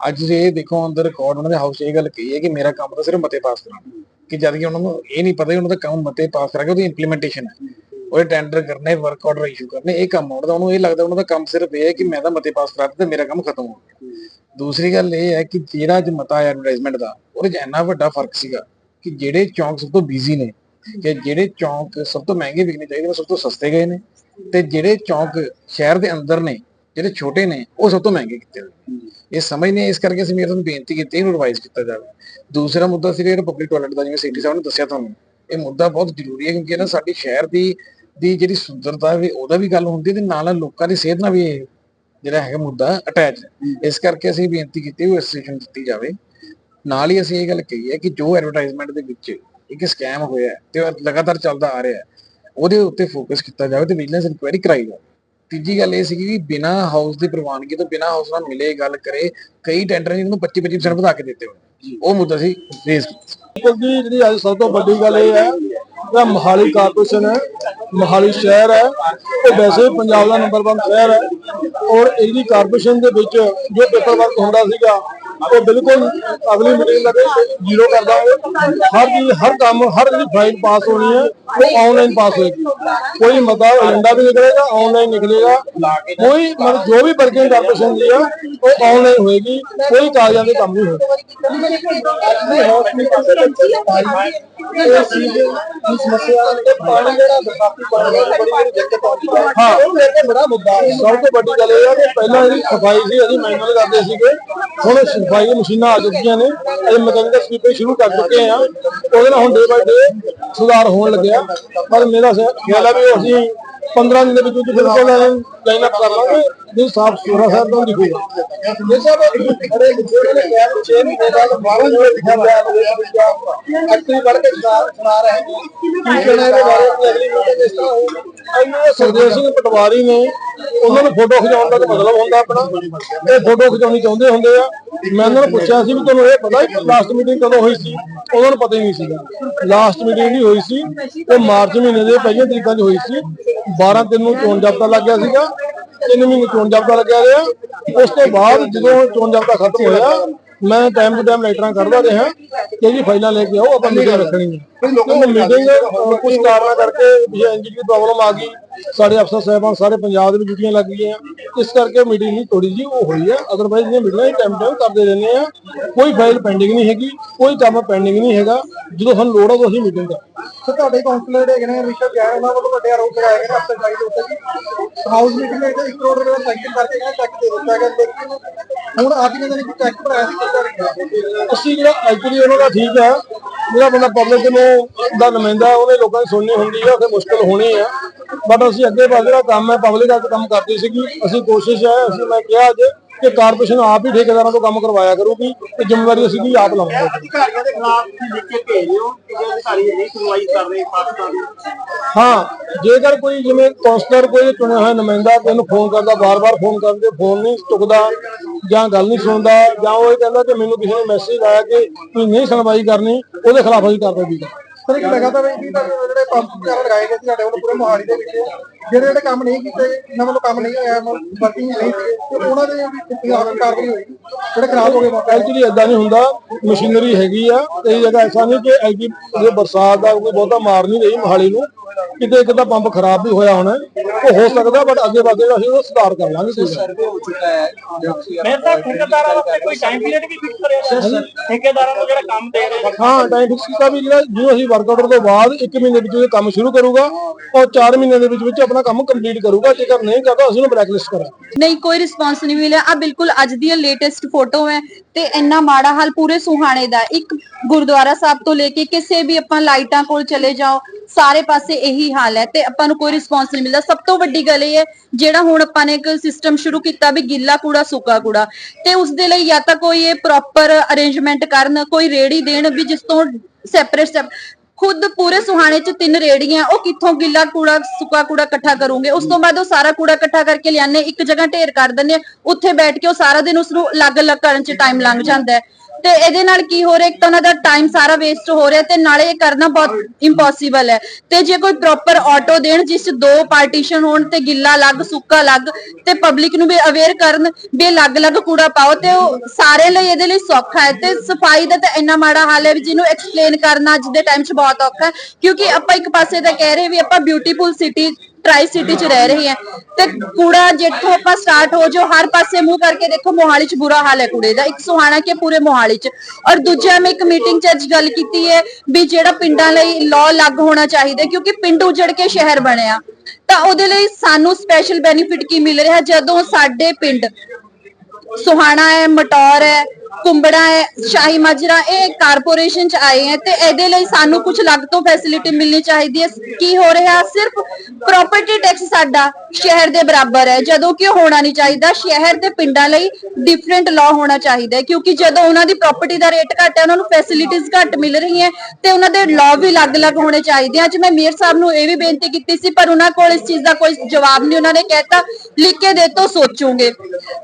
ਅੱਜ ਜੇ ਦੇਖੋ ਅੰਦਰ ਰਿਕਾਰਡ ਉਹਨਾਂ ਦੇ ਹਾਊਸ ਇਹ ਗੱਲ ਕਹੀ ਹੈ ਕਿ ਮੇਰਾ ਕੰਮ ਤਾਂ ਸਿਰਫ ਮਤੇ ਪਾਸ ਕਰਾਉਣਾ। ਕਿ ਜਦ ਕਿ ਉਹਨਾਂ ਨੂੰ ਇਹ ਨਹੀਂ ਪਤਾ ਕਿ ਉਹਨਾਂ ਦਾ ਕੰਮ ਮਤੇ ਪਾਸ ਕਰਾ ਕੇ ਉਹਦੀ ਇੰਪਲੀਮੈਂਟੇਸ਼ਨ ਹੈ। ਉਹ ਟੈਂਡਰ ਕਰਨੇ ਵਰਕ ਆਰਡਰ ਇਸ਼ੂ ਕਰਨੇ, ਇਹ ਕੰਮ ਉਹਨਾਂ ਉਹਨੂੰ ਇਹ ਲੱਗਦਾ ਉਹਨਾਂ ਦਾ ਕੰਮ ਸਿਰਫ ਇਹ ਹੈ ਕਿ ਮੈਂ ਤਾਂ ਮਤੇ ਪਾਸ ਕਰਾ ਦਿੱਤੇ ਮੇਰਾ ਕੰਮ ਖਤਮ ਹੋ ਗਿਆ। ਦੂਸਰੀ ਗੱਲ ਇਹ ਹੈ ਕਿ ਜਿਹੜਾ ਅੱਜ ਮਤਾ ਐਡਵਰਟਾਈਜ਼ਮੈਂਟ ਦਾ, ਉਹਦੇ 'ਚ ਇੰਨਾ ਵੱਡਾ ਫ਼ਰਕ ਸੀਗਾ ਕਿ ਜਿਹੜੇ ਚੌਂਕ ਸਭ ਤੋਂ ਬਿਜ਼ੀ ਨੇ, ਕਿ ਜਿਹੜੇ ਚੌਂਕ ਸਭ ਤੋਂ ਮਹਿੰਗੇ ਵਿਕਣੇ ਚਾਹੀਦੇ ਉਹ ਸਭ ਤੋਂ ਸਸਤੇ ਗਏ ਨੇ ਤੇ ਜਿਹੜੇ ਚੌਂਕ ਸ਼ਹਿਰ ਦੇ ਅੰਦਰ ਨੇ ਜਿਹੜੇ ਛੋਟੇ ਨੇ ਉਹ ਸਭ ਤੋਂ ਮਹਿੰਗੇ ਕੀਤੇ ਹੋਏ ਇਹ ਸਮਝਨੇ ਇਸ ਕਰਕੇ ਅਸੀਂ ਮੇਰੇ ਤੁਹਾਨੂੰ ਬੇਨਤੀ ਕੀਤੀ ਇਹਨੂੰ ਰਿਵਾਈਜ਼ ਕੀਤਾ ਜਾਵੇ। ਦੂਸਰਾ ਮੁੱਦਾ ਸੀ ਜਿਹੜਾ ਪਬਲਿਕ ਟਾਇਲਟ ਦਾ ਜਿਵੇਂ ਸਿਟੀ ਸਾਹਿਬ ਨੇ ਦੱਸਿਆ ਤੁਹਾਨੂੰ ਇਹ ਮੁੱਦਾ ਬਹੁਤ ਜ਼ਰੂਰੀ ਹੈ ਕਿਉਂਕਿ ਇਹ ਨਾ ਸਾਡੀ ਸ਼ਹਿਰ ਦੀ ਦੀ ਜਿਹੜੀ ਸੁੰਦਰਤਾ ਵੀ ਉਹਦਾ ਵੀ ਗੱਲ ਹੁੰਦੀ ਤੇ ਨਾਲ ਨਾਲ ਲੋਕਾਂ ਦੀ ਸਿਹਤ ਨਾਲ ਵੀ ਜਿਹੜਾ ਹੈਗਾ ਮੁੱਦਾ ਅਟੈਚ ਇਸ ਕਰਕੇ ਅਸੀਂ ਬੇਨਤੀ ਕੀਤੀ ਉਹ ਰਜਿਸਟ੍ਰੇਸ਼ਨ ਦਿੱਤੀ ਜਾਵੇ। ਨਾਲ ਹੀ ਅਸੀਂ ਇਹ ਗੱਲ ਕਹੀ ਹੈ ਕਿ ਜੋ ਐਡਵਰਟਾਈਜ਼ਮੈਂਟ ਦੇ ਵਿੱਚ ਇੱਕ ਸਕੈਮ ਹੋਇਆ ਤੇ ਉਹ ਲਗਾਤਾਰ ਚੱਲਦਾ ਆ ਰਿਹਾ ਉਹਦੇ ਉੱਤੇ ਫੋਕਸ ਕੀਤਾ ਜਾਵੇ ਤੇ ਵਿਜੀਲੈਂਸ ਇਨਕੁਆਇਰੀ ਕਰਾਈ ਜਾਵੇ। ਤੀਜੀ ਗੱਲ ਇਹ ਸੀਗੀ ਕਿ ਬਿਨਾ ਹਾਊਸ ਦੀ ਪ੍ਰਵਾਨਗੀ ਤੋਂ ਬਿਨਾ ਹਾਊਸ ਨਾਲ ਮਿਲੇ ਗੱਲ ਕਰੇ ਕਈ ਟੈਂਡਰਾਂ ਜਿਹਨੂੰ 25 25% ਵਧਾ ਕੇ ਦਿੱਤੇ ਹੋਏ ਉਹ ਮੁੱਦਾ ਸੀ ਕੀਤਾ। ਕਿਉਂਕਿ ਜਿਹੜੀ ਅੱਜ ਸਭ ਤੋਂ ਵੱਡੀ ਗੱਲ ਇਹ ਹੈ ਕਿ ਮੋਹਾਲੀ ਕਾਰਪੋਰੇਸ਼ਨ ਹੈ ਮੋਹਾਲੀ ਸ਼ਹਿਰ ਹੈ ਉਹ ਵੈਸੇ ਪੰਜਾਬ ਦਾ ਨੰਬਰ 1 ਸ਼ਹਿਰ ਹੈ ਔਰ ਇਹਦੀ ਕਾਰਪੋਰੇਸ਼ਨ ਦੇ ਵਿੱਚ ਜੋ ਪੇਪਰ ਵਰਕ ਹੁੰਦਾ ਸੀਗਾ ਉਹ ਬਿਲਕੁਲ ਅਗਲੀ ਮੀਟਿੰਗ ਲੱਗੇ ਜ਼ੀਰੋ ਕਰ ਦਾਂਗੇ। ਹਰ ਚੀਜ਼, ਹਰ ਕੰਮ, ਹਰ ਜਿਹੜੀ ਫਾਈਲ ਪਾਸ ਹੋਣੀ ਹੈ, ਉਹ ਆਨਲਾਈਨ ਪਾਸ ਹੋਏਗੀ। ਕੋਈ ਮਤਾ ਏਜੰਡਾ ਵੀ ਨਿਕਲੇਗਾ ਆਨਲਾਈਨ ਨਿਕਲੇਗਾ। ਕੋਈ ਮਤਲਬ ਜੋ ਵੀ ਵਰਕਿੰਗ ਕਾਰਪੋਰੇਸ਼ਨ ਦੀ ਹੈ ਉਹ ਆਨਲਾਈਨ ਹੋਏਗੀ। ਕੋਈ ਕਾਗਜ਼ਾਂ ਦੇ ਕੰਮ ਨਹੀਂ ਹੋਏਗਾ ਹਾਂ। ਉਹ ਮੇਰੇ ਤੇ ਬੜਾ ਮੁੱਦਾ ਹੈ ਸਭ ਤੋਂ ਵੱਡੀ ਗੱਲ ਇਹ ਹੈ ਕਿ ਪਹਿਲਾਂ ਜਿਹੜੀ ਸਫ਼ਾਈ ਸੀ, ਅਸੀਂ ਮੈਨੂਅਲ ਕਰਦੇ ਸੀਗੇ। ਹੁਣ ਸਫ਼ਾਈ ਦੀਆਂ ਮਸ਼ੀਨਾਂ ਆ ਚੁੱਕੀਆਂ ਨੇ। ਅਸੀਂ ਮਕੈਨੀਕਲ ਸਵੀਪਿੰਗ ਸ਼ੁਰੂ ਕਰ ਚੁੱਕੇ ਆ ਉਹਦੇ ਨਾਲ ਹੁਣ ਡੇ ਬਾਈ ਡੇ ਸੁਧਾਰ ਹੋਣ ਲੱਗਿਆ। ਪਰ ਮੇਰਾ ਖਿਆਲ ਹੈ ਵੀ ਅਸੀਂ 15 ਦਿਨ ਦੇ ਵਿੱਚ ਵਿੱਚ ਬਿਲਕੁਲ ਲਾਈਨ ਅਪ ਕਰ ਲਾਂਗੇ। ਜੇ ਸਾਫ਼ ਸੁਥਰਾ ਸਾਹਿਬ ਤੋਂ ਦਿਖੂਗਾ ਜੇ ਸਾਹਿਬ ਖੜੇ ਜਿਹੜੇ ਨੇ ਕਿਹਾ ਕਿ 6 ਮਹੀਨੇ ਬਾਅਦ 12 ਨੂੰ ਲਿਖਿਆ ਹੋਇਆ ਹੈ ਐਕਟਿਵ ਕਰਕੇ ਸੁਣਾ ਸੁਣਾ ਰਹੇ ਨੇ। ਕੀ ਕਹਿਣਾ ਇਹਦੇ ਬਾਰੇ? ਕਿ ਅਗਲੀ ਮੀਟਿੰਗ ਇਸ ਤਰ੍ਹਾਂ ਹੋਊਗੀ। ਇੰਨੇ ਸਰਦੇਵ ਸਿੰਘ ਪਟਵਾਰੀ ਨੇ ਉਹਨਾਂ ਨੂੰ ਫੋਟੋ ਖਿਚਾਉਣ ਦਾ ਤਾਂ ਮਤਲਬ ਹੁੰਦਾ ਆਪਣਾ। ਇਹ ਫੋਟੋ ਖਿਚਾਉਣੀ ਚਾਹੁੰਦੇ ਹੁੰਦੇ ਆ। ਮੈਂ ਉਹਨਾਂ ਨੂੰ ਪੁੱਛਿਆ ਸੀ ਵੀ ਤੁਹਾਨੂੰ ਇਹ ਪਤਾ ਕਿ ਲਾਸਟ ਮੀਟਿੰਗ ਕਦੋਂ ਹੋਈ ਸੀ? ਉਹਨਾਂ ਨੂੰ ਪਤਾ ਹੀ ਨਹੀਂ ਸੀਗਾ। ਲਾਸਟ ਮੀਟਿੰਗ ਨਹੀਂ ਹੋਈ ਸੀ। ਉਹ ਮਾਰਚ ਮਹੀਨੇ ਦੇ ਪਹਿਲੀਆਂ ਤਰੀਕਾਂ 'ਚ ਹੋਈ ਸੀ। 12 ਦਿਨ ਨੂੰ ਚੋਣ ਜਾਬਤਾ ਲੱਗਿਆ ਸੀਗਾ। ਤਿੰਨ ਮਹੀਨੇ ਚੋਣ ਜਾਬਤਾ ਲੱਗਿਆ ਰਿਹਾ। ਉਸ ਤੋਂ ਬਾਅਦ ਜਦੋਂ ਚੋਣ ਜਾਬਤਾ ਖਤਮ ਹੋਇਆ ਮੈਂ ਟਾਈਮ ਟੂ ਟਾਈਮ ਲੈਟਰਾਂ ਕੱਢਦਾ ਰਿਹਾ ਕਿ ਜੀ ਫਾਈਲਾਂ ਲੈ ਕੇ ਆਓ ਆਪਾਂ ਮੀਟਿੰਗ ਰੱਖਣੀ ਹੈ ਉਹ ਮੀਟਿੰਗ ਕੁਝ ਕਾਰਨਾਂ ਕਰਕੇ ਇੰਜਨ ਦੀ ਪ੍ਰੋਬਲਮ ਆ ਗਈ। ਸਾਡੇ ਅਫਸਰ ਸਾਹਿਬਾਨ ਸਾਰੇ ਪੰਜਾਬ ਦੇ ਵਿੱਚ ਡਿਊਟੀਆਂ ਲੱਗ ਗਈਆਂ ਇਸ ਕਰਕੇ ਮੀਟਿੰਗ ਨਹੀਂ ਥੋੜੀ ਜੀ ਉਹ ਹੋਈ ਹੈ ਅਦਰਵਾਈਜ਼ ਇਹ ਮੀਟਿੰਗਾਂ ਟਾਈਮ ਟਾਈਮ ਕਰਦੇ ਰਹਿੰਦੇ ਆ। ਕੋਈ ਫਾਈਲ ਪੈਂਡਿੰਗ ਨਹੀਂ ਹੈਗੀ ਕੋਈ ਕੰਮ ਪੈਂਡਿੰਗ ਨਹੀਂ ਹੈਗਾ। ਜਦੋਂ ਸਾਨੂੰ ਲੋੜ ਆ ਅਸੀਂ ਮੀਟਿੰਗ ਕਰਦੇ ਸੋ ਤੁਹਾਡੇ ਕਾਉਂਸਲਰ ਹੈਗੇ ਨੇ ਵਿਸ਼ਵ ਜੈਨ ਉਹਨਾਂ ਵੱਲੋਂ ਵੱਡੇ ਆਰੋਪ ਲਗਾਏ ਗਏ ਨੇ ਅਫਸਰ ਚਾਹੀ ਦੇ ਉੱਤੇ ਕਿ ਹਾਊਸ ਮੀਟਿੰਗ ਵਿੱਚ 1 ਕਰੋੜ ਰੁਪਏ ਦਾ ਸਾਈਕਲ ਕਰਕੇ ਕਹਿੰਦੇ ਚੈੱਕ ਦੇ ਦਿੱਤਾ ਗਿਆ। ਲੇਕਿਨ ਹੁਣ ਅੱਜ ਨੇ ਕਿ ਚੈੱਕ ਭਰਾਇਆ ਸੀ ਕਿਹਦਾ ਅਸੀਂ ਜਿਹੜਾ ਐਕਚੁਅਲੀ ਉਹਨਾਂ ਦਾ ਠੀਕ ਹੈ ਜਿਹੜਾ ਬੰਦਾ ਪਬਲਿਕ ਨੂੰ ਦਾ ਨੁਮਾਇੰਦਾ ਹੈ, ਉਹਨੇ ਲੋਕਾਂ ਦੀ ਸੁਣਨੀ ਹੁੰਦੀ ਹੈ ਫਿਰ ਮੁਸ਼ਕਲ ਹੋਣੀ ਹੈ ਬਟ ਅਸੀਂ ਅੱਗੇ ਵੱਧ ਜਿਹੜਾ ਕੰਮ ਹੈ ਪਬਲਿਕ ਦਾ ਕੰਮ ਕਰਦੀ ਸੀਗੀ। ਅਸੀਂ ਕੋਸ਼ਿਸ਼ ਹੈ ਅਸੀਂ ਮੈਂ ਕਿਹਾ ਅੱਜ ਕਿ ਕਾਰਪੋਰੇਸ਼ਨ ਆਪ ਹੀ ਠੇਕੇਦਾਰਾਂ ਤੋਂ ਕੰਮ ਕਰਵਾਇਆ ਕਰੂਗੀ ਤੇ ਜ਼ਿੰਮੇਵਾਰੀ ਅਸੀਂ ਵੀ ਆਪ ਲਵਾਂਗੇ ਅਧਿਕਾਰੀਆਂ ਦੇ ਖਿਲਾਫ ਤੁਸੀਂ ਲਿਖ ਕੇ ਭੇਜ ਰਹੇ ਹੋ ਕਿ ਜੇ ਅਧਿਕਾਰੀ ਨਹੀਂ ਸੁਣਵਾਈ ਕਰ ਰਹੇ ਪਾਕਿਸਤਾਨ ਦੀ। ਹਾਂ ਜੇਕਰ ਕੋਈ ਜਿਵੇਂ ਕਾਉਂਸਲਰ ਕੋਈ ਚੁਣਿਆ ਹੋਇਆ ਨੁਮਾਇੰਦਾ ਤੇ ਉਹਨੂੰ ਫੋਨ ਕਰਦਾ ਬਾਰ-ਬਾਰ ਫੋਨ ਕਰਦੇ ਫੋਨ ਨਹੀਂ ਚੁੱਕਦਾ ਜਾਂ ਗੱਲ ਨਹੀਂ ਸੁਣਦਾ ਜਾਂ ਉਹ ਇਹ ਕਹਿੰਦਾ ਕਿ ਮੈਨੂੰ ਕਿਸੇ ਨੇ ਮੈਸੇਜ ਆਇਆ ਕਿ ਤੁਸੀਂ ਨਹੀਂ ਸੁਣਵਾਈ ਕਰਨੀ ਉਹਦੇ ਖਿਲਾਫ ਅਸੀਂ ਕਾਰਵਾਈ ਕਰਾਂਗੇ। ਸਰ ਇੱਕ ਲਗਾਤਾਰ ਇਹ ਵੀ ਤੁਹਾਡੇ ਜਿਹੜੇ ਪੰਪ ਵਗੈਰਾ ਲਗਾਏ ਗਏ ਸੀ, ਸਾਡੇ ਵੱਲੋਂ ਪੂਰੇ ਮੋਹਾਲੀ ਦੇ ਵਿੱਚ। ਜਿਹੜੇ ਜਿਹੜੇ ਕੰਮ ਨਹੀਂ ਕੀਤੇ, ਇਹਨਾਂ ਵੱਲੋਂ ਕੰਮ ਨਹੀਂ ਹੋਇਆ ਵਰਕਿੰਗ ਨਹੀਂ ਸੀ। ਤੇ ਉਹਨਾਂ ਦੇ ਵੀ ਕਿੰਨੀ ਆਖਰ ਕਾਰਵਾਈ ਹੋਈ। ਜਿਹੜੇ ਖਰਾਬ ਹੋ ਗਏ ਐਕਚੁਅਲੀ ਇਦਾਂ ਨਹੀਂ ਹੁੰਦਾ, ਮਸ਼ੀਨਰੀ ਹੈਗੀ ਆ, ਕਈ ਜਗ੍ਹਾ ਐਸਾ ਨਹੀਂ ਕਿ ਐਲਜੀ ਜੇ ਬਰਸਾਤ ਦਾ ਕੋਈ ਬਹੁਤਾ ਮਾਰ ਨਹੀਂ ਰਹੀ ਮੋਹਾਲੀ ਨੂੰ। ਕਿਤੇ ਇੱਕ ਤਾਂ ਪੰਪ ਖਰਾਬ ਵੀ ਹੋਇਆ ਹੋਣਾ ਉਹ ਹੋ ਸਕਦਾ ਬਟ ਅੱਗੇ ਵਧੇ ਅਸੀਂ ਉਹਦਾ ਸੁਧਾਰ ਕਰ ਲਾਂਗੇ ਨਹੀਂ। ਹੋ। ਚੁੱਕਾ ਹੈ ਮੈਂ ਤਾਂ ਠੇਕੇਦਾਰਾਂ ਨੂੰ ਕੋਈ ਟਾਈਮ ਪੀਰੀਅਡ ਵੀ ਫਿਕਸ ਕਰਿਆ ਠੇਕੇਦਾਰਾਂ ਨੂੰ ਜਿਹੜਾ ਕੰਮ ਦੇ ਰਹੇ ਹਾਂ ਟਾਈਮ ਫਿਕਸ ਕੀਤਾ ਵੀ ਜਿਹੜਾ ਜਦੋਂ ਅਸੀਂ ਵਰਕ ਆਰਡਰ ਤੋਂ ਬਾਅਦ 1 ਮਹੀਨੇ ਵਿੱਚ ਇਹ ਕੰਮ ਸ਼ੁਰੂ ਕਰੂਗਾ ਔਰ 4 ਮਹੀਨੇ ਦੇ ਵਿੱਚ ਵਿੱਚ ਆਪਣਾ ਕੰਮ ਕੰਪਲੀਟ ਕਰੂਗਾ ਜੇਕਰ ਨਹੀਂ ਕਰਦਾ ਅਸੀਂ ਉਹਨੂੰ ਬਲੈਕਲਿਸਟ ਕਰਾਂਗੇ। ਨਹੀਂ ਕੋਈ ਰਿਸਪਾਂਸ ਨਹੀਂ ਮਿਲਿਆ। ਆ ਬਿਲਕੁਲ ਅੱਜ ਦੀ ਲੇਟੈਸਟ ਫੋਟੋ ਹੈ ਤੇ ਇੰਨਾ ਮਾੜਾ ਹਾਲ ਪੂਰੇ ਸੁਹਾਣੇ ਦਾ। ਇੱਕ ਗੁਰਦੁਆਰਾ ਸਾਹਿਬ ਤੋਂ ਲੈ ਕੇ ਕਿਸੇ ਵੀ ਆਪਾਂ ਲਾਈਟਾਂ ਕੋਲ ਚਲੇ ਜਾਓ ਸਾਰੇ ਪਾਸੇ ਇਹੀ ਹਾਲ ਹੈ ਤੇ ਆਪਾਂ ਨੂੰ ਕੋਈ ਰਿਸਪਾਂਸ ਨਹੀਂ ਮਿਲਦਾ। ਸਭ ਤੋਂ ਵੱਡੀ ਗੱਲ ਇਹ ਹੈ, ਜਿਹੜਾ ਹੁਣ ਆਪਾਂ ਨੇ ਇੱਕ ਸਿਸਟਮ ਸ਼ੁਰੂ ਕੀਤਾ ਵੀ ਗਿੱਲਾ ਕੂੜਾ, ਸੁੱਕਾ ਕੂੜਾ, ਤੇ ਉਸ ਦੇ ਲਈ ਜਾਂ ਤਾਂ ਕੋਈ ਇਹ ਪ੍ਰੋਪਰ ਅਰੇਂਜਮੈਂਟ ਕਰਨ, ਕੋਈ ਰੇੜੀ ਦੇਣ ਵੀ ਜਿਸ ਤੋਂ ਸੈਪਰੇਟ ਸਟੈਪ ਖੁਦ ਪੂਰੇ ਸੁਹਾਣੇ ਚ ਤਿੰਨ ਰੇੜੀਆਂ, ਉਹ ਕਿੱਥੋਂ ਗਿੱਲਾ ਕੂੜਾ, ਸੁੱਕਾ ਕੂੜਾ ਇਕੱਠਾ ਕਰੂਗੇ? ਉਸ ਤੋਂ ਬਾਅਦ ਉਹ ਸਾਰਾ ਕੂੜਾ ਇਕੱਠਾ ਕਰਕੇ ਲਿਆਨੇ ਇੱਕ ਜਗ੍ਹਾ ਢੇਰ ਕਰ ਦਿੰਦੇ ਆ, ਉੱਥੇ ਬੈਠ ਕੇ ਉਹ ਸਾਰਾ ਦਿਨ ਉਸ ਨੂੰ ਅਲੱਗ-ਅਲੱਗ ਕਰਨ ਚ ਟਾਈਮ ਲੰਘ ਜਾਂਦਾ ਹੈ। ਤੇ ਇਹਦੇ ਨਾਲ ਕੀ ਹੋ ਰਿਹਾ? ਇੱਕ ਤਾਂ ਉਹਨਾਂ ਦਾ ਟਾਈਮ ਸਾਰਾ ਵੇਸਟ ਹੋ ਰਿਹਾ ਤੇ ਨਾਲੇ ਇਹ ਕਰਨਾ ਬਹੁਤ ਇੰਪੋਸੀਬਲ ਹੈ। ਤੇ ਜੇ ਕੋਈ ਪ੍ਰੋਪਰ ਆਟੋ ਦੇਣ, ਜਿਸ 'ਚ ਦੋ ਪਾਰਟੀਸ਼ਨ ਹੋਣ ਤੇ ਗਿੱਲਾ ਅਲੱਗ, ਸੁੱਕਾ ਅਲੱਗ ਤੇ ਪਬਲਿਕ ਨੂੰ ਵੀ ਅਵੇਅਰ ਕਰਨ ਵੀ ਅਲੱਗ-ਅਲੱਗ ਕੂੜਾ ਪਾਓ ਤੇ ਉਹ ਸਾਰੇ ਲਈ ਇਹਦੇ ਲਈ ਸੌਖਾ ਹੈ। ਤੇ ਸਫ਼ਾਈ ਦਾ ਤਾਂ ਇੰਨਾ ਮਾੜਾ ਹਾਲ ਹੈ ਵੀ ਜਿਹਨੂੰ ਐਕਸਪਲੇਨ ਕਰਨਾ ਅੱਜ ਦੇ ਟਾਈਮ 'ਚ ਬਹੁਤ ਔਖਾ ਹੈ। ਕਿਉਂਕਿ ਆਪਾਂ ਇੱਕ ਪਾਸੇ ਤਾਂ ਕਹਿ ਰਹੇ ਵੀ ਆਪਾਂ ਬਿਊਟੀਫੁਲ ਸਿਟੀ ਟਰਾਈ ਸਿਟੀ 'ਚ ਰਹਿ ਰਹੇ ਹਾਂ। ਤੇ ਕੂੜਾ ਜਿੱਥੋਂ ਆਪਾਂ ਸਟਾਰਟ ਹੋ ਜੋ ਹਰ ਪਾਸੇ ਮੂੰਹ ਕਰਕੇ ਦੇਖੋ ਮੋਹਾਲੀ 'ਚ ਬੁਰਾ ਹਾਲ ਹੈ ਕੂੜੇ ਦਾ। ਇੱਕ ਸੁਹਾਣਾ ਕਿ ਪੂਰੇ ਮੋਹਾਲੀ 'ਚ। ਔਰ ਦੂਜਾ ਮੈਂ ਇੱਕ ਮੀਟਿੰਗ 'ਚ ਅੱਜ ਗੱਲ ਕੀਤੀ ਹੈ ਵੀ ਜਿਹੜਾ ਪਿੰਡਾਂ ਲਈ ਲਾਅ ਲੱਗ ਹੋਣਾ ਚਾਹੀਦਾ ਹੈ, ਕਿਉਂਕਿ ਪਿੰਡ ਉਜੜ ਕੇ ਸ਼ਹਿਰ ਬਣਿਆ। ਤਾਂ ਉਹਦੇ ਲਈ ਸਾਨੂੰ ਸਪੈਸ਼ਲ ਬੈਨੀਫਿਟ ਕੀ ਮਿਲ ਰਿਹਾ? ਜਦੋਂ ਸਾਡੇ ਪਿੰਡ ਸੁਹਾਣਾ ਹੈ ਮਟੌਰ ਹੈ ਕੁੰਬੜਾ ਹੈ, ਸ਼ਾਹੀ ਮਾਜਰਾ, ਇਹ ਕਾਰਪੋਰੇਸ਼ਨ ਚ ਆਏ ਹੈ ਤੇ ਇਹਦੇ ਲਈ ਸਾਨੂੰ ਕੁਝ ਅਲੱਗ ਤੋਂ ਫੈਸਿਲਿਟੀ ਮਿਲਣੀ ਚਾਹੀਦੀ ਹੈ। ਕੀ ਹੋ ਰਿਹਾ? ਸਿਰਫ ਪ੍ਰਾਪਰਟੀ ਟੈਕਸ ਸਾਡਾ ਸ਼ਹਿਰ ਦੇ ਬਰਾਬਰ ਹੈ। ਜਦੋਂ ਕਿ ਹੋਣਾ ਨਹੀਂ ਚਾਹੀਦਾ। ਸ਼ਹਿਰ ਤੇ ਪਿੰਡਾਂ ਲਈ ਡਿਫਰੈਂਟ ਲਾਅ ਹੋਣਾ ਚਾਹੀਦਾ ਹੈ ਕਿਉਂਕਿ ਜਦੋਂ ਉਹਨਾਂ ਦੀ ਪ੍ਰਾਪਰਟੀ ਦਾ ਰੇਟ ਘੱਟ ਹੈ, ਉਹਨਾਂ ਨੂੰ ਫੈਸਿਲਿਟੀਆਂ ਘੱਟ ਮਿਲ ਰਹੀਆਂ ਤੇ ਉਹਨਾਂ ਦੇ ਲਾਅ ਵੀ ਅਲੱਗ-ਅਲੱਗ ਹੋਣੇ ਚਾਹੀਦੇ ਆ ਅੱਜ ਮੈਂ ਮੇਅਰ ਸਾਹਿਬ ਨੂੰ ਇਹ ਵੀ ਬੇਨਤੀ ਕੀਤੀ ਸੀ, ਪਰ ਉਹਨਾਂ ਕੋਲ ਇਸ ਚੀਜ਼ ਦਾ ਕੋਈ ਜਵਾਬ ਨਹੀਂ ਉਹਨਾਂ ਨੇ ਕਹਿਤਾ। ਲਿਖ ਕੇ ਦੇ ਤੋਂ ਸੋਚੂਗੇ।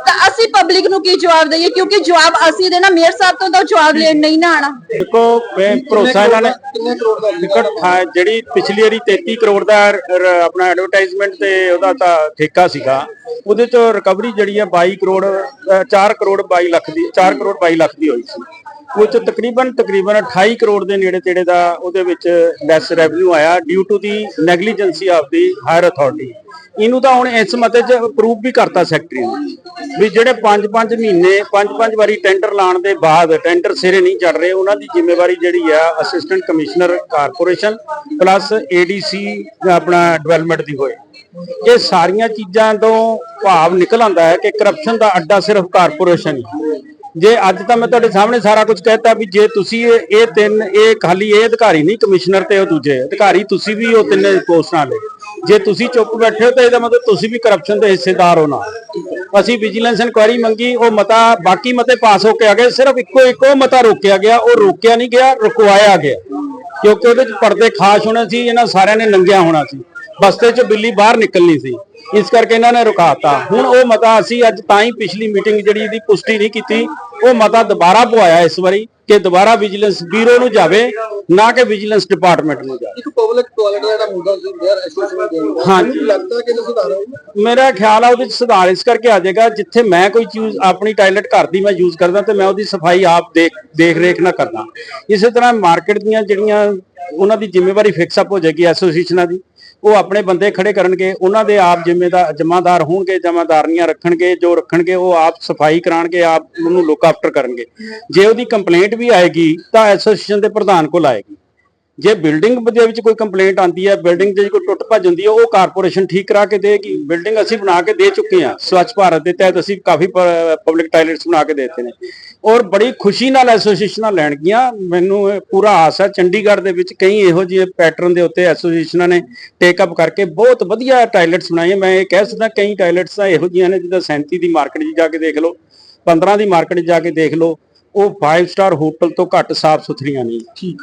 ਤਾਂ ਅਸੀਂ ਪਬਲਿਕ ਨੂੰ ਕੀ ਜਵਾਬ ਦਈਏ? ਕਿਉਂਕਿ ਜਵਾਬ ਅਸੀਂ ਦੇਣਾ ਮੇਅਰ ਸਾਹਿਬ ਤੋਂ ਤਾਂ ਜਵਾਬ ਲੈਣ ਨਹੀਂ ਨਾ ਆਣਾ ਦੇਖੋ ਮੈਂ ਭਰੋਸਾ ਇਹਨਾਂ ਨੇ। ਕਿੰਨੇ ਕਰੋੜ ਦਾ ਨਿਕਟ ਥਾ- ਜਿਹੜੀ ਪਿਛਲੀ ਵਾਰੀ 33 ਕਰੋੜ ਦਾ ਰ- ਆਪਣਾ ਐਡਵਰਟਾਈਜ਼ਮੈਂਟ ਤੇ ਉਹਦਾ ਤਾਂ ਠੇਕਾ ਸੀਗਾ। ਉਹਦੇ ਚੋਂ ਰਿਕਵਰੀ ਜਿਹੜੀ ਹੈ 22 ਕਰੋੜ ਅ, 4 ਕਰੋੜ 22 ਲੱਖ ਦੀ 4 ਕਰੋੜ 22 ਲੱਖ ਦੀ ਹੋਈ ਸੀ। ਉਹ ਚ ਤਕਰੀਬਨ ਤਕਰੀਬਨ 28 ਕਰੋੜ ਦੇ ਨੇੜੇ ਤੇੜੇ ਦਾ ਉਹਦੇ ਵਿੱਚ ਲੈਸ ਰੈਵਨਿਊ ਆਇਆ due to the negligence of the higher authority ਇਹਨੂੰ ਤਾਂ ਹੁਣ ਇਸ ਮਤੇ 'ਚ ਅਪਰੂਵ ਵੀ ਕਰਤਾ ਸੈਕਟਰੀ ਨੇ ਵੀ ਜਿਹੜੇ 5-5 ਮਹੀਨੇ 5-5 ਵਾਰੀ ਟੈਂਡਰ ਲਾਣ ਦੇ ਬਾਅਦ ਟੈਂਡਰ ਸਿਰੇ ਨਹੀਂ ਚੜ ਰਹੇ, ਉਹਨਾਂ ਦੀ ਜ਼ਿੰਮੇਵਾਰੀ ਜਿਹੜੀ ਆ assistant commissioner corporation plus ADC ਆਪਣਾ ਡਿਵੈਲਪਮੈਂਟ ਦੀ ਹੋਏ। ਇਹ ਸਾਰੀਆਂ ਚੀਜ਼ਾਂ ਤੋਂ ਭਾਵ ਨਿਕਲ ਆਉਂਦਾ ਹੈ ਕਿ ਕਰਪਸ਼ਨ ਦਾ ਅੱਡਾ ਸਿਰਫ ਕਾਰਪੋਰੇਸ਼ਨ ਹੀ। ਜੇ ਅੱਜ ਤਾਂ ਮੈਂ ਤੁਹਾਡੇ ਸਾਹਮਣੇ ਸਾਰਾ ਕੁਝ ਕਹਿਤਾ ਵੀ ਜੇ ਤੁਸੀਂ ਇਹ ਇਹ ਤਿੰਨ, ਇਹ ਖਾਲੀ ਇਹ ਅਧਿਕਾਰੀ ਨਹੀਂ, ਕਮਿਸ਼ਨਰ ਤੇ ਉਹ ਦੂਜੇ ਅਧਿਕਾਰੀ, ਤੁਸੀਂ ਵੀ ਉਹ ਤਿੰਨੇ ਪੋਸਟਾਂ ਲੈ ਜੇ ਤੁਸੀਂ ਚੁੱਪ ਬੈਠੇ ਹੋ ਤਾਂ ਇਹਦਾ ਮਤਲਬ ਤੁਸੀਂ ਵੀ ਕਰਪਸ਼ਨ ਦੇ ਹਿੱਸੇਦਾਰ ਹੋ ਨਾ। ਅਸੀਂ ਵਿਜੀਲੈਂਸ ਇਨਕੁਆਇਰੀ ਮੰਗੀ, ਉਹ ਮਤਾ ਬਾਕੀ ਮਤੇ ਪਾਸ ਹੋ ਕੇ ਆ ਗਏ, ਸਿਰਫ ਇੱਕੋ ਇੱਕੋ ਮਤਾ ਰੋਕਿਆ ਗਿਆ, ਉਹ ਰੋਕਿਆ ਨਹੀਂ ਗਿਆ, ਰੁਕਵਾਇਆ ਗਿਆ। ਕਿਉਂਕਿ ਉਹਦੇ ਚ ਪਰਦੇ ਖਾਸ ਹੋਣੇ ਸੀ, ਇਹਨਾਂ ਸਾਰਿਆਂ ਨੇ ਨੰਗਿਆ ਹੋਣਾ ਸੀ। ਬਸਤੇ ਚ ਬਿੱਲੀ ਬਾਹਰ ਨਿਕਲਣੀ ਸੀ। ਇਸ ਕਰਕੇ ਇਹਨਾਂ ਨੇ ਰੁਕਾਤਾ। ਹੁਣ ਉਹ ਮਤਾ ਅਸੀਂ ਅੱਜ ਤਾਂ ਹੀ ਪਿਛਲੀ ਮੀਟਿੰਗ ਜਿਹੜੀ ਇਹਦੀ ਪੁਸ਼ਟੀ ਨਹੀਂ ਕੀਤੀ ਉਹ ਮਤਾ ਦੁਬਾਰਾ ਪਵਾਇਆ ਇਸ ਵਾਰੀ ਕਿ ਦੁਬਾਰਾ ਵਿਜੀਲੈਂਸ ਬਿਊਰੋ ਨੂੰ ਜਾਵੇ ਨਾ ਕਿ ਵਿਜੀਲੈਂਸ ਡਿਪਾਰਟਮੈਂਟ ਨੂੰ ਜਾਵੇ। ਇੱਕ ਪਬਲਿਕ ਟਾਇਲਟ ਦਾ ਜਿਹੜਾ ਮੁੱਦਾ ਸੀ ਯਾਰ ਐਸੋਸੀਏਸ਼ਨ ਦੇ ਹਾਂਜੀ। ਲੱਗਦਾ ਕਿ ਸੁਧਾਰ? ਹੋਊਗਾ ਮੇਰਾ ਖਿਆਲ ਆ ਉਹਦੇ ਚ ਸੁਧਾਰ ਇਸ ਕਰਕੇ ਆ ਜਾਏਗਾ ਜਿੱਥੇ ਮੈਂ ਕੋਈ ਚੀਜ਼ ਆਪਣੀ ਟਾਇਲਟ ਘਰ ਦੀ ਮੈਂ ਯੂਜ਼ ਕਰਦਾ ਤੇ ਮੈਂ ਉਹਦੀ ਸਫ਼ਾਈ ਆਪ ਦੇਖ ਦੇਖ ਰੇਖ ਨਾ ਕਰਦਾ। ਇਸੇ ਤਰ੍ਹਾਂ ਮਾਰਕੀਟ ਦੀਆਂ ਜਿਹੜੀਆਂ ਉਹਨਾਂ ਦੀ ਜ਼ਿੰਮੇਵਾਰੀ ਫਿਕਸ ਅਪ ਹੋ ਜਾਏਗੀ ਐਸੋਸੀਏਸ਼ਨਾਂ ਦੀ ਉਹ ਆਪਣੇ ਬੰਦੇ ਖੜੇ ਕਰਨਗੇ, ਉਹਨਾਂ ਦੇ ਆਪ ਜ਼ਿੰਮੇਦਾਰ ਜਮਾਦਾਰ ਹੋਣਗੇ ਜਮਾਦਾਰਨੀਆਂ ਰੱਖਣਗੇ, ਜੋ ਰੱਖਣਗੇ ਉਹ ਆਪ ਸਫ਼ਾਈ ਕਰਾਣਗੇ, ਆਪ ਉਹਨੂੰ ਲੁੱਕ ਆਫਟਰ ਕਰਨਗੇ। ਜੇ ਉਹਦੀ ਕੰਪਲੇਂਟ ਵੀ ਆਏਗੀ, ਤਾਂ ਐਸੋਸੀਏਸ਼ਨ ਦੇ ਪ੍ਰਧਾਨ ਕੋਲ ਆਏਗੀ। ਜੇ ਬਿਲਡਿੰਗ ਦੇ ਵਿੱਚ ਕੋਈ ਕੰਪਲੇਂਟ ਆਂਦੀ ਹੈ, ਬਿਲਡਿੰਗ ਦੇ ਕੋਈ ਟੁੱਟ ਭੱਜ ਹੁੰਦੀ ਹੈ, ਉਹ ਕਾਰਪੋਰੇਸ਼ਨ ਠੀਕ ਕਰਾ ਕੇ ਦੇਗੀ। ਬਿਲਡਿੰਗ ਅਸੀਂ ਬਣਾ ਕੇ ਦੇ ਚੁੱਕੇ ਹਾਂ, ਸਵੱਛ ਭਾਰਤ ਦੇ ਤਹਿਤ ਅਸੀਂ ਕਾਫੀ ਪਬਲਿਕ ਟਾਇਲਟਸ ਬਣਾ ਕੇ ਦੇ ਦਿੱਤੇ ਨੇ। ਔਰ ਬੜੀ ਖੁਸ਼ੀ ਨਾਲ ਐਸੋਸੀਏਸ਼ਨਾਂ ਲੈਣਗੀਆਂ ਮੈਨੂੰ ਪੂਰਾ ਆਸ ਹੈ, ਚੰਡੀਗੜ੍ਹ ਦੇ ਵਿੱਚ ਕਈ ਇਹੋ ਜਿਹੇ ਪੈਟਰਨ ਦੇ ਉੱਤੇ ਐਸੋਸੀਏਸ਼ਨਾਂ ਨੇ ਟੇਕ ਅਪ ਕਰਕੇ ਬਹੁਤ ਵਧੀਆ ਟਾਇਲਟਸ ਬਣਾਏ ਮੈਂ ਇਹ ਕਹਿ ਸਕਦਾ, ਕਈ ਟਾਇਲਟਸ ਤਾਂ ਇਹੋ ਜਿਹੀਆਂ ਨੇ ਜਿੱਦਾਂ 37 ਦੀ ਮਾਰਕੀਟ 'ਚ ਜਾ ਕੇ ਦੇਖ ਲਓ 15 ਦੀ ਮਾਰਕੀਟ 'ਚ ਜਾ ਕੇ ਦੇਖ ਲਓ, ਉਹ 5 ਸਟਾਰ ਹੋਟਲ ਤੋਂ ਘੱਟ ਸਾਫ਼ ਸੁਥਰੀਆਂ ਨਹੀਂ। ਠੀਕ।